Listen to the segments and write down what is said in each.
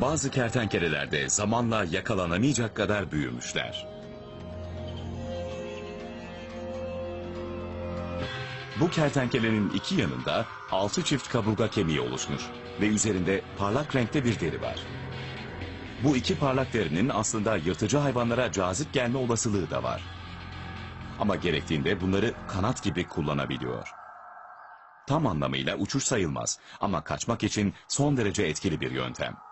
Bazı kertenkeleler de zamanla yakalanamayacak kadar büyümüşler. Bu kertenkelenin iki yanında altı çift kaburga kemiği oluşmuş ve üzerinde parlak renkte bir deri var. Bu iki parlak derinin aslında yırtıcı hayvanlara cazip gelme olasılığı da var. Ama gerektiğinde bunları kanat gibi kullanabiliyor. Tam anlamıyla uçuş sayılmaz ama kaçmak için son derece etkili bir yöntem.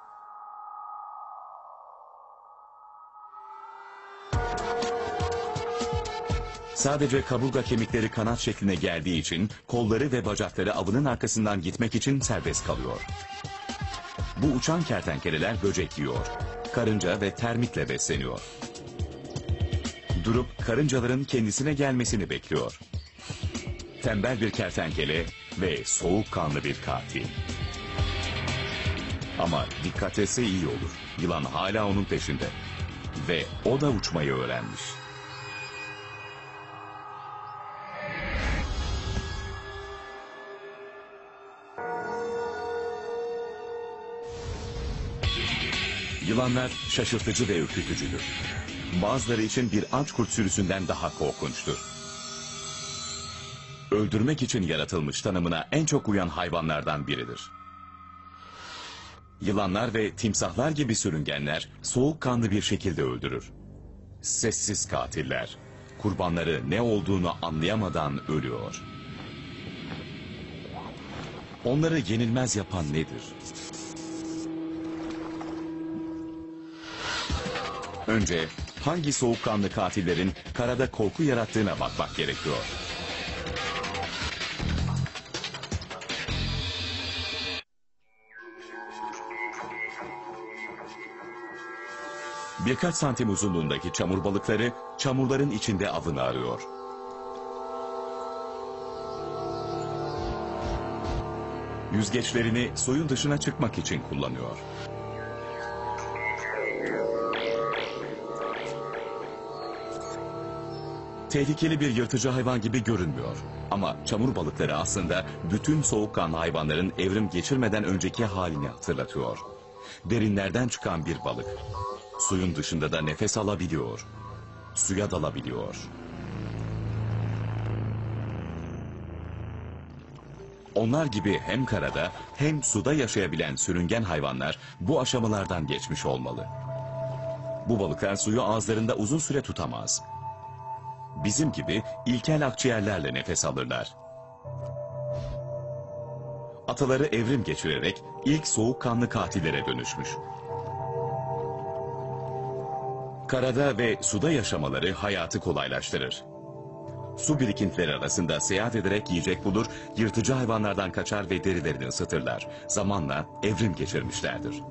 Sadece kaburga kemikleri kanat şekline geldiği için kolları ve bacakları avının arkasından gitmek için serbest kalıyor. Bu uçan kertenkeleler böcek yiyor. Karınca ve termitle besleniyor. Durup karıncaların kendisine gelmesini bekliyor. Tembel bir kertenkele ve soğukkanlı bir katil. Ama dikkat etse iyi olur. Yılan hala onun peşinde. Ve o da uçmayı öğrenmiş. Yılanlar şaşırtıcı ve ürkütücüdür. Bazıları için bir aç kurt sürüsünden daha korkunçtur. Öldürmek için yaratılmış tanımına en çok uyan hayvanlardan biridir. Yılanlar ve timsahlar gibi sürüngenler soğukkanlı bir şekilde öldürür. Sessiz katiller. Kurbanları ne olduğunu anlayamadan ölüyor. Onları yenilmez yapan nedir? Önce hangi soğukkanlı katillerin karada korku yarattığına bakmak gerekiyor. Birkaç santim uzunluğundaki çamur balıkları çamurların içinde avını arıyor. Yüzgeçlerini suyun dışına çıkmak için kullanıyor. Tehlikeli bir yırtıcı hayvan gibi görünmüyor. Ama çamur balıkları aslında bütün soğukkanlı hayvanların evrim geçirmeden önceki halini hatırlatıyor. Derinlerden çıkan bir balık. Suyun dışında da nefes alabiliyor. Suya dalabiliyor. Onlar gibi hem karada hem suda yaşayabilen sürüngen hayvanlar bu aşamalardan geçmiş olmalı. Bu balıklar suyu ağızlarında uzun süre tutamaz. Bizim gibi ilkel akciğerlerle nefes alırlar. Ataları evrim geçirerek ilk soğukkanlı katillere dönüşmüş. Karada ve suda yaşamaları hayatı kolaylaştırır. Su birikintileri arasında seyahat ederek yiyecek bulur, yırtıcı hayvanlardan kaçar ve derilerini ısıtırlar. Zamanla evrim geçirmişlerdir.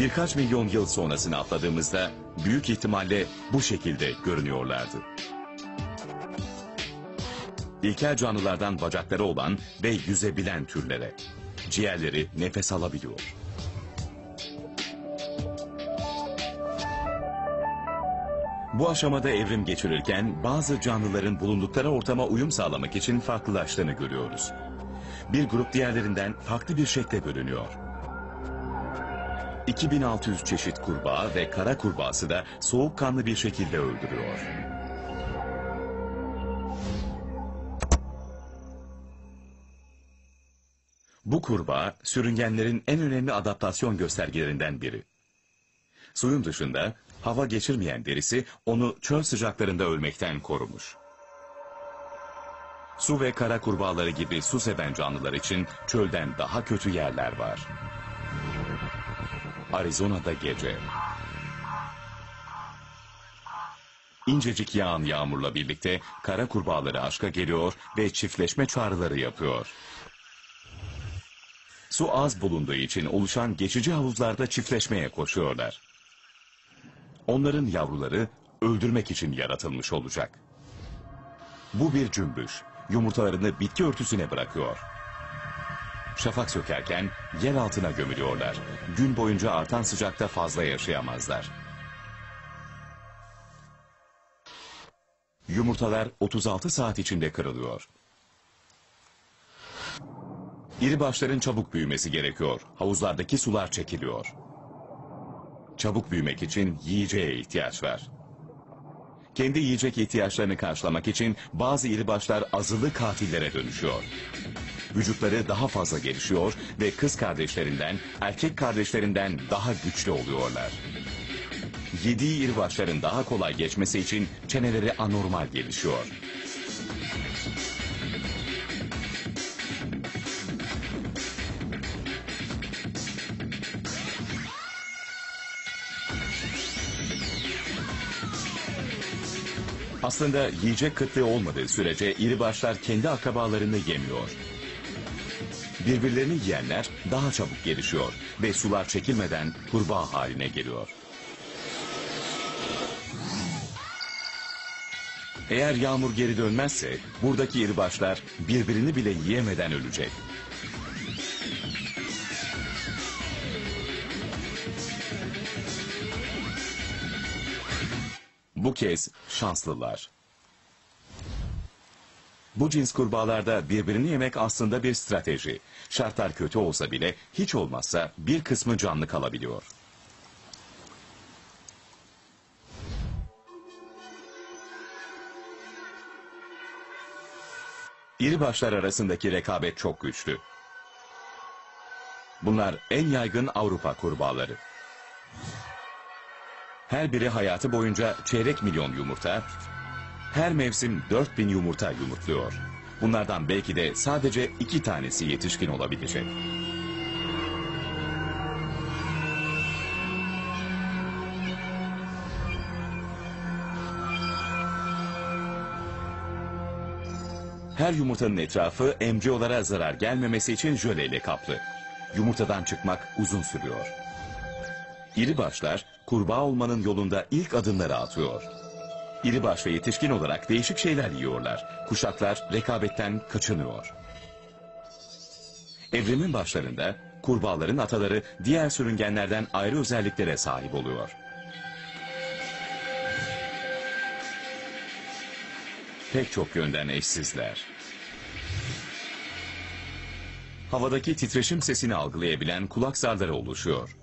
Birkaç milyon yıl sonrasını atladığımızda büyük ihtimalle bu şekilde görünüyorlardı. İlkel canlılardan bacakları olan ve yüzebilen türlere. Ciğerleri nefes alabiliyor. Bu aşamada evrim geçirirken bazı canlıların bulundukları ortama uyum sağlamak için farklılaştığını görüyoruz. Bir grup diğerlerinden farklı bir şekle bölünüyor. 2600 çeşit kurbağa ve kara kurbağası da soğukkanlı bir şekilde öldürüyor. Bu kurbağa sürüngenlerin en önemli adaptasyon göstergelerinden biri. Suyun dışında hava geçirmeyen derisi onu çöl sıcaklarında ölmekten korumuş. Su ve kara kurbağaları gibi su seven canlılar için çölden daha kötü yerler var. Arizona'da gece. İncecik yağan yağmurla birlikte kara kurbağaları aşka geliyor ve çiftleşme çağrıları yapıyor. Su az bulunduğu için oluşan geçici havuzlarda çiftleşmeye koşuyorlar. Onların yavruları öldürmek için yaratılmış olacak. Bu bir cümbüş. Yumurtalarını bitki örtüsüne bırakıyor. Şafak sökerken yer altına gömülüyorlar. Gün boyunca artan sıcakta fazla yaşayamazlar. Yumurtalar 36 saat içinde kırılıyor. İri başların çabuk büyümesi gerekiyor. Havuzlardaki sular çekiliyor. Çabuk büyümek için yiyeceğe ihtiyaç var. Kendi yiyecek ihtiyaçlarını karşılamak için bazı iri başlar azılı katillere dönüşüyor. Vücutları daha fazla gelişiyor ve kız kardeşlerinden, erkek kardeşlerinden daha güçlü oluyorlar. Yediği iri başların daha kolay geçmesi için çeneleri anormal gelişiyor. Aslında yiyecek kıtlığı olmadığı sürece iri başlar kendi akrabalarını yemiyor. Birbirlerini yiyenler daha çabuk gelişiyor ve sular çekilmeden kurbağa haline geliyor. Eğer yağmur geri dönmezse buradaki iri başlar birbirini bile yiyemeden ölecek. Bu kez şanslılar. Bu cins kurbağalarda birbirini yemek aslında bir strateji. Şartlar kötü olsa bile hiç olmazsa bir kısmı canlı kalabiliyor. İri başlar arasındaki rekabet çok güçlü. Bunlar en yaygın Avrupa kurbağaları. Her biri hayatı boyunca çeyrek milyon yumurta, her mevsim 4000 yumurta yumurtluyor. Bunlardan belki de sadece iki tanesi yetişkin olabilecek. Her yumurtanın etrafı embriyolara zarar gelmemesi için jöleyle kaplı. Yumurtadan çıkmak uzun sürüyor. İri başlar kurbağa olmanın yolunda ilk adımları atıyor. İri baş ve yetişkin olarak değişik şeyler yiyorlar. Kuşaklar rekabetten kaçınıyor. Evrimin başlarında kurbağaların ataları diğer sürüngenlerden ayrı özelliklere sahip oluyor. Pek çok yönden eşsizler. Havadaki titreşim sesini algılayabilen kulak zarları oluşuyor.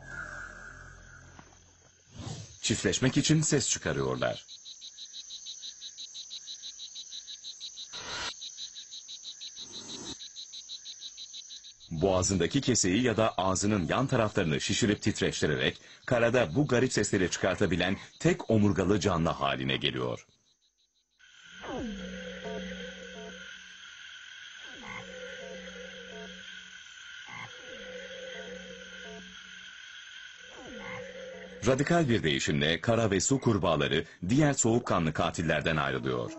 Çiftleşmek için ses çıkarıyorlar. Boğazındaki keseyi ya da ağzının yan taraflarını şişirip titreştirerek karada bu garip sesleri çıkartabilen tek omurgalı canlı haline geliyor. Radikal bir değişimle kara ve su kurbağaları diğer soğukkanlı katillerden ayrılıyor.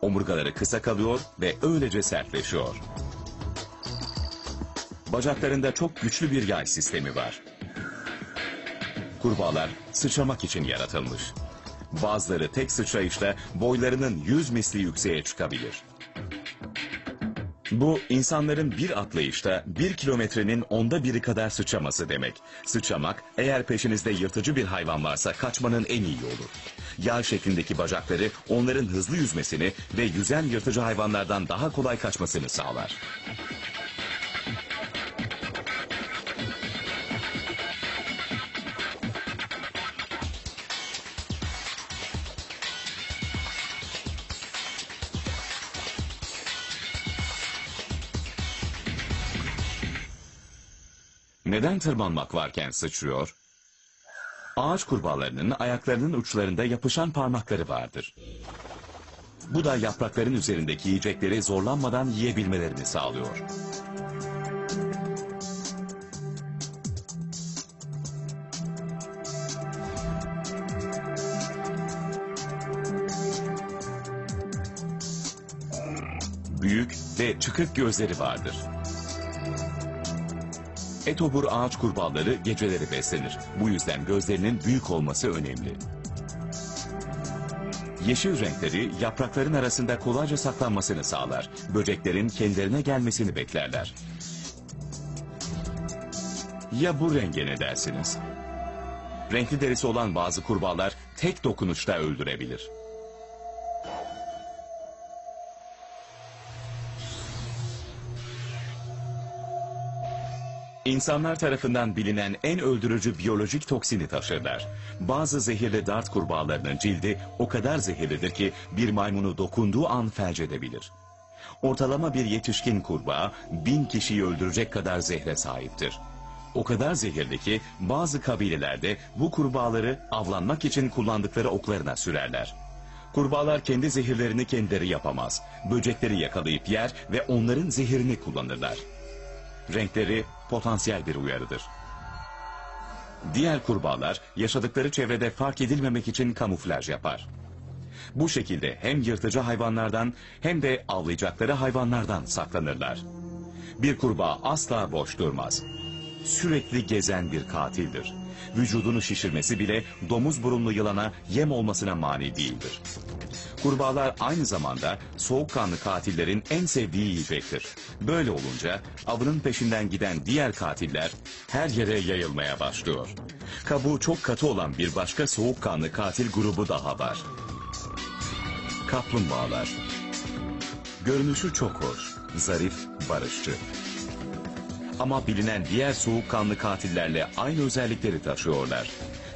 Omurgaları kısa kalıyor ve öylece sertleşiyor. Bacaklarında çok güçlü bir yay sistemi var. Kurbağalar sıçramak için yaratılmış. Bazıları tek sıçrayışla boylarının yüz misli yükseğe çıkabilir. Bu insanların bir atlayışta bir kilometrenin onda biri kadar sıçraması demek. Sıçramak eğer peşinizde yırtıcı bir hayvan varsa kaçmanın en iyi yolu. Yağ şeklindeki bacakları onların hızlı yüzmesini ve yüzen yırtıcı hayvanlardan daha kolay kaçmasını sağlar. Neden tırmanmak varken sıçrıyor? Ağaç kurbağalarının ayaklarının uçlarında yapışan parmakları vardır. Bu da yaprakların üzerindeki yiyecekleri zorlanmadan yiyebilmelerini sağlıyor. Büyük ve çıkık gözleri vardır. Etobur ağaç kurbağaları geceleri beslenir. Bu yüzden gözlerinin büyük olması önemli. Yeşil renkleri yaprakların arasında kolayca saklanmasını sağlar. Böceklerin kendilerine gelmesini beklerler. Ya bu renge ne dersiniz? Renkli derisi olan bazı kurbağalar tek dokunuşta öldürebilir. İnsanlar tarafından bilinen en öldürücü biyolojik toksini taşırlar. Bazı zehirli dart kurbağalarının cildi o kadar zehirlidir ki bir maymunu dokunduğu an felç edebilir. Ortalama bir yetişkin kurbağa bin kişiyi öldürecek kadar zehre sahiptir. O kadar zehirli ki bazı kabilelerde bu kurbağaları avlanmak için kullandıkları oklarına sürerler. Kurbağalar kendi zehirlerini kendileri yapamaz. Böcekleri yakalayıp yer ve onların zehirini kullanırlar. Renkleri potansiyel bir uyarıdır. Diğer kurbağalar yaşadıkları çevrede fark edilmemek için kamuflaj yapar. Bu şekilde hem yırtıcı hayvanlardan hem de avlayacakları hayvanlardan saklanırlar. Bir kurbağa asla boş durmaz. Sürekli gezen bir katildir. Vücudunu şişirmesi bile domuz burunlu yılana yem olmasına mani değildir. Kurbağalar aynı zamanda soğukkanlı katillerin en sevdiği yiyecektir. Böyle olunca avının peşinden giden diğer katiller her yere yayılmaya başlıyor. Kabuğu çok katı olan bir başka soğukkanlı katil grubu daha var. Kaplumbağalar. Görünüşü çok hoş, zarif, barışçı. Ama bilinen diğer soğukkanlı katillerle aynı özellikleri taşıyorlar.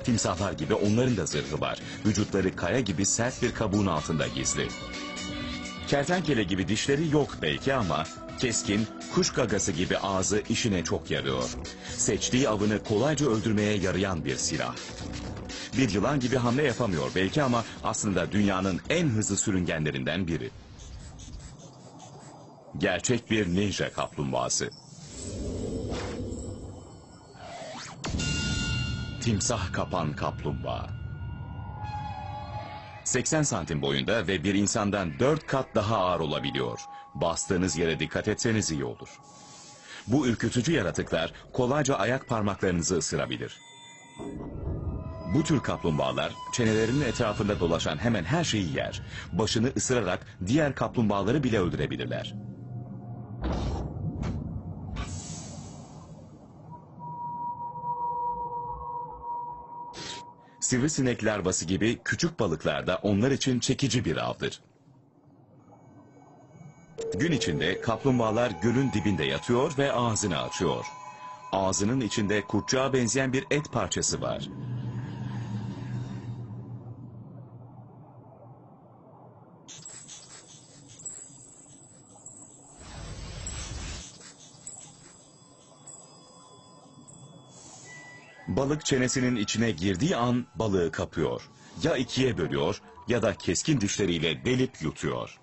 Timsahlar gibi onların da zırhı var. Vücutları kaya gibi sert bir kabuğun altında gizli. Kertenkele gibi dişleri yok belki ama keskin, kuş gagası gibi ağzı işine çok yarıyor. Seçtiği avını kolayca öldürmeye yarayan bir silah. Bir yılan gibi hamle yapamıyor belki ama aslında dünyanın en hızlı sürüngenlerinden biri. Gerçek bir ninja kaplumbağası. Timsah kapan kaplumbağa. 80 santim boyunda ve bir insandan 4 kat daha ağır olabiliyor. Bastığınız yere dikkat etseniz iyi olur. Bu ürkütücü yaratıklar kolayca ayak parmaklarınızı ısırabilir. Bu tür kaplumbağalar çenelerinin etrafında dolaşan hemen her şeyi yer. Başını ısırarak diğer kaplumbağaları bile öldürebilirler. Sivrisinek larvası gibi küçük balıklar da onlar için çekici bir avdır. Gün içinde kaplumbağalar gölün dibinde yatıyor ve ağzını açıyor. Ağzının içinde kurtçuğa benzeyen bir et parçası var. Balık çenesinin içine girdiği an balığı kapıyor. Ya ikiye bölüyor ya da keskin dişleriyle delip yutuyor.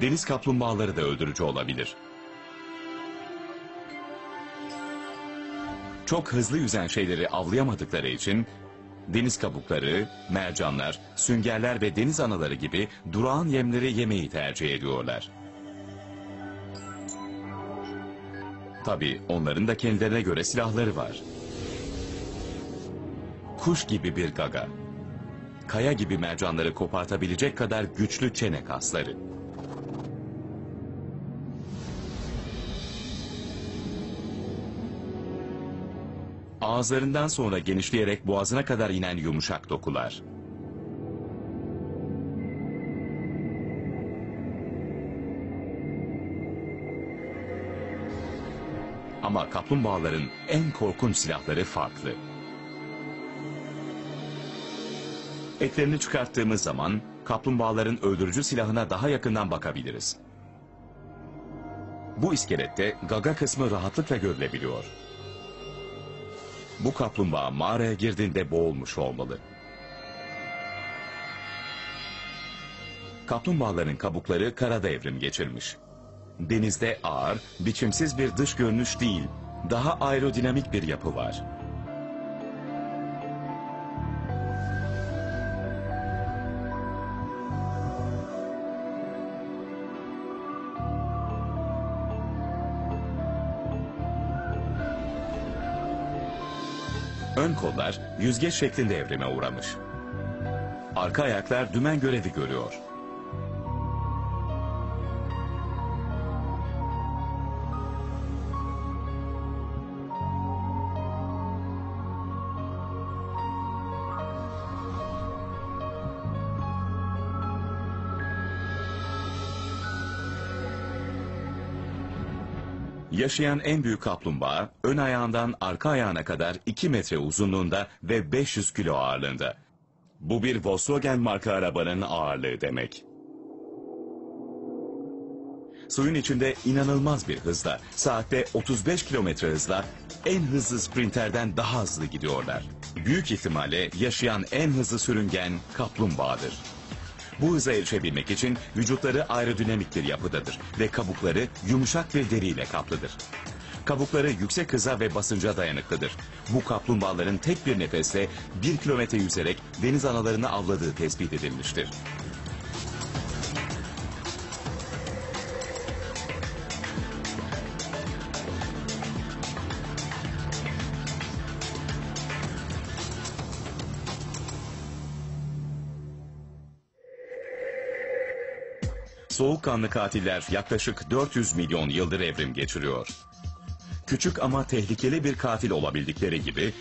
Deniz kaplumbağaları da öldürücü olabilir. Çok hızlı yüzen şeyleri avlayamadıkları için deniz kabukları, mercanlar, süngerler ve deniz anaları gibi durağan yemleri yemeyi tercih ediyorlar. Tabii onların da kendilerine göre silahları var. Kuş gibi bir gaga. Kaya gibi mercanları kopartabilecek kadar güçlü çene kasları. Ağızlarından sonra genişleyerek boğazına kadar inen yumuşak dokular. Ama kaplumbağaların en korkunç silahları farklı. Etlerini çıkarttığımız zaman kaplumbağaların öldürücü silahına daha yakından bakabiliriz. Bu iskelette gaga kısmı rahatlıkla görülebiliyor. Bu kaplumbağa mağaraya girdiğinde boğulmuş olmalı. Kaplumbağaların kabukları karada evrim geçirmiş. Denizde ağır, biçimsiz bir dış görünüş değil, daha aerodinamik bir yapı var. Ön kollar yüzgeç şeklinde evrime uğramış. Arka ayaklar dümen görevi görüyor. Yaşayan en büyük kaplumbağa ön ayağından arka ayağına kadar 2 metre uzunluğunda ve 500 kilo ağırlığında. Bu bir Volkswagen marka arabanın ağırlığı demek. Suyun içinde inanılmaz bir hızla, saatte 35 kilometre hızla en hızlı sprinterden daha hızlı gidiyorlar. Büyük ihtimalle yaşayan en hızlı sürüngen kaplumbağadır. Bu hıza erişebilmek için vücutları aerodinamik bir yapıdadır ve kabukları yumuşak bir deriyle kaplıdır. Kabukları yüksek hıza ve basınca dayanıklıdır. Bu kaplumbağaların tek bir nefeste bir kilometre yüzerek deniz analarını avladığı tespit edilmiştir. Soğukkanlı katiller yaklaşık 400 milyon yıldır evrim geçiriyor. Küçük ama tehlikeli bir katil olabildikleri gibi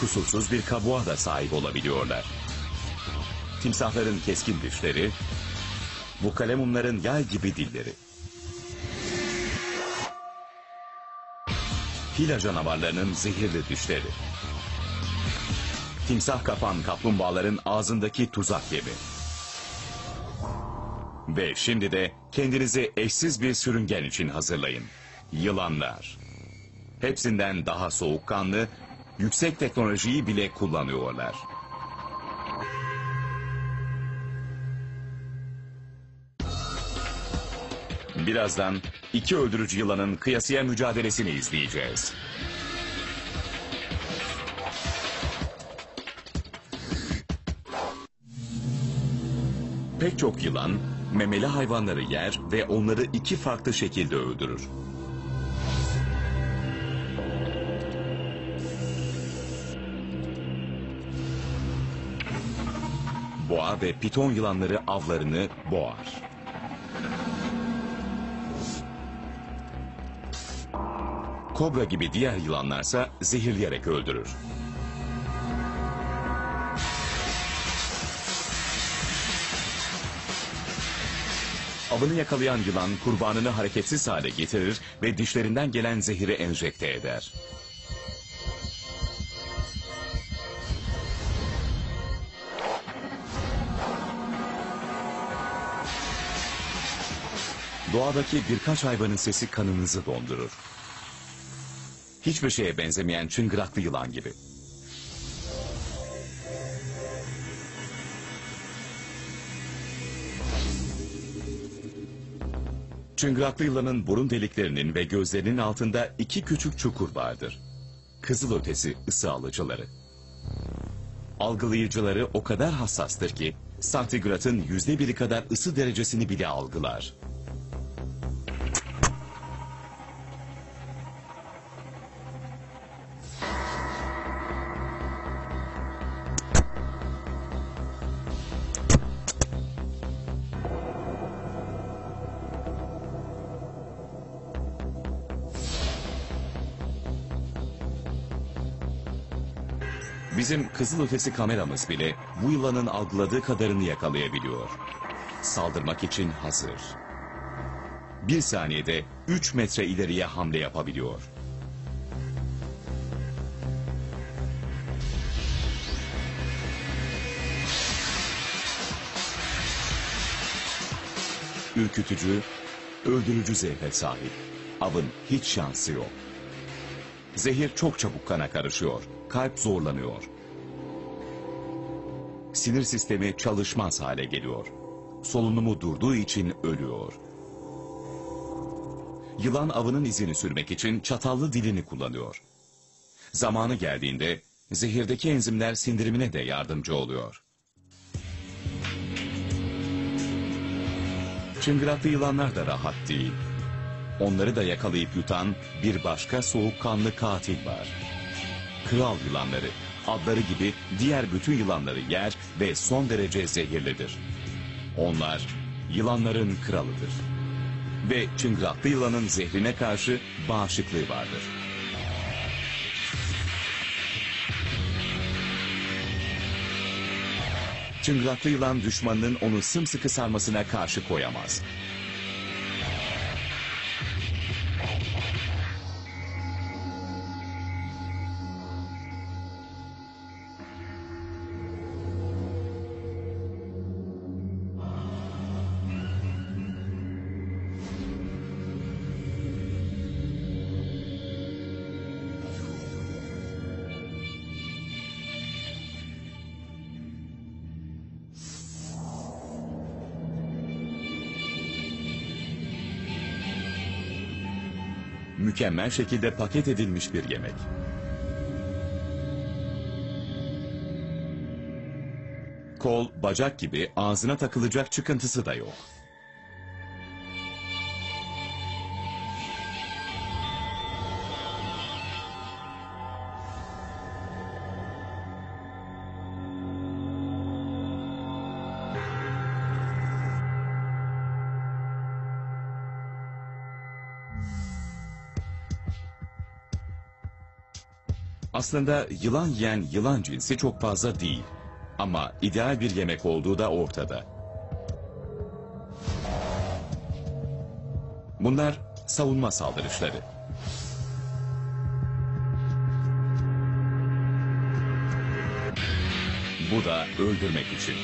kusursuz bir kabuğa da sahip olabiliyorlar. Timsahların keskin dişleri, bu kalemunların yay gibi dilleri. Fila canavarlarının zehirli dişleri. Timsah kapan kaplumbağaların ağzındaki tuzak gibi. Ve şimdi de kendinizi eşsiz bir sürüngen için hazırlayın. Yılanlar. Hepsinden daha soğukkanlı, yüksek teknolojiyi bile kullanıyorlar. Birazdan iki öldürücü yılanın kıyasıya mücadelesini izleyeceğiz. Pek çok yılan memeli hayvanları yer ve onları iki farklı şekilde öldürür. Boğa ve piton yılanları avlarını boğar. Kobra gibi diğer yılanlarsa zehirleyerek öldürür. Avını yakalayan yılan kurbanını hareketsiz hale getirir ve dişlerinden gelen zehiri enjekte eder. Doğadaki birkaç hayvanın sesi kanınızı dondurur. Hiçbir şeye benzemeyen çıngıraklı yılan gibi. Çıngıraklı yılanın burun deliklerinin ve gözlerinin altında iki küçük çukur vardır. Kızıl ötesi ısı alıcıları. Algılayıcıları o kadar hassastır ki santigratın yüzde biri kadar ısı derecesini bile algılar. Bizim kızılötesi kameramız bile bu yılanın algıladığı kadarını yakalayabiliyor. Saldırmak için hazır. Bir saniyede 3 metre ileriye hamle yapabiliyor. Ürkütücü, öldürücü zehre sahip. Avın hiç şansı yok. Zehir çok çabuk kana karışıyor. Kalp zorlanıyor. Sinir sistemi çalışmaz hale geliyor. Solunumu durduğu için ölüyor. Yılan avının izini sürmek için çatallı dilini kullanıyor. Zamanı geldiğinde zehirdeki enzimler sindirimine de yardımcı oluyor. Çıngıraklı yılanlar da rahat değil. Onları da yakalayıp yutan bir başka soğukkanlı katil var. Kral yılanları, adları gibi diğer bütün yılanları yer ve son derece zehirlidir. Onlar yılanların kralıdır. Ve çıngıraklı yılanın zehrine karşı bağışıklığı vardır. Çıngıraklı yılan düşmanının onu sımsıkı sarmasına karşı koyamaz. Mükemmel şekilde paket edilmiş bir yemek. Kol, bacak gibi ağzına takılacak çıkıntısı da yok. Aslında yılan yiyen yılan cinsi çok fazla değil. Ama ideal bir yemek olduğu da ortada. Bunlar savunma saldırışları. Bu da öldürmek için.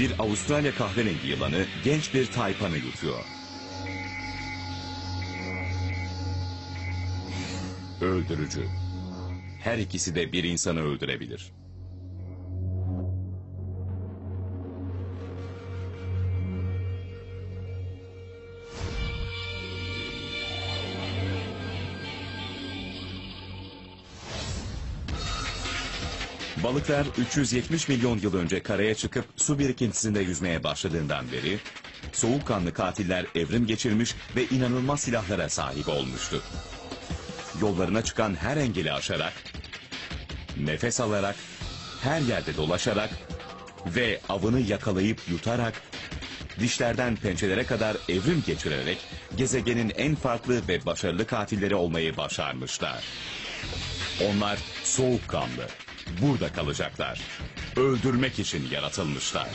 Bir Avustralya kahverengi yılanı genç bir taypanı yutuyor. Öldürücü. Her ikisi de bir insanı öldürebilir. Balıklar 370 milyon yıl önce karaya çıkıp su birikintisinde yüzmeye başladığından beri soğukkanlı katiller evrim geçirmiş ve inanılmaz silahlara sahip olmuştu. Yollarına çıkan her engeli aşarak, nefes alarak, her yerde dolaşarak ve avını yakalayıp yutarak, dişlerden pençelere kadar evrim geçirerek gezegenin en farklı ve başarılı katilleri olmayı başarmışlar. Onlar soğukkanlı, burada kalacaklar. Öldürmek için yaratılmışlar.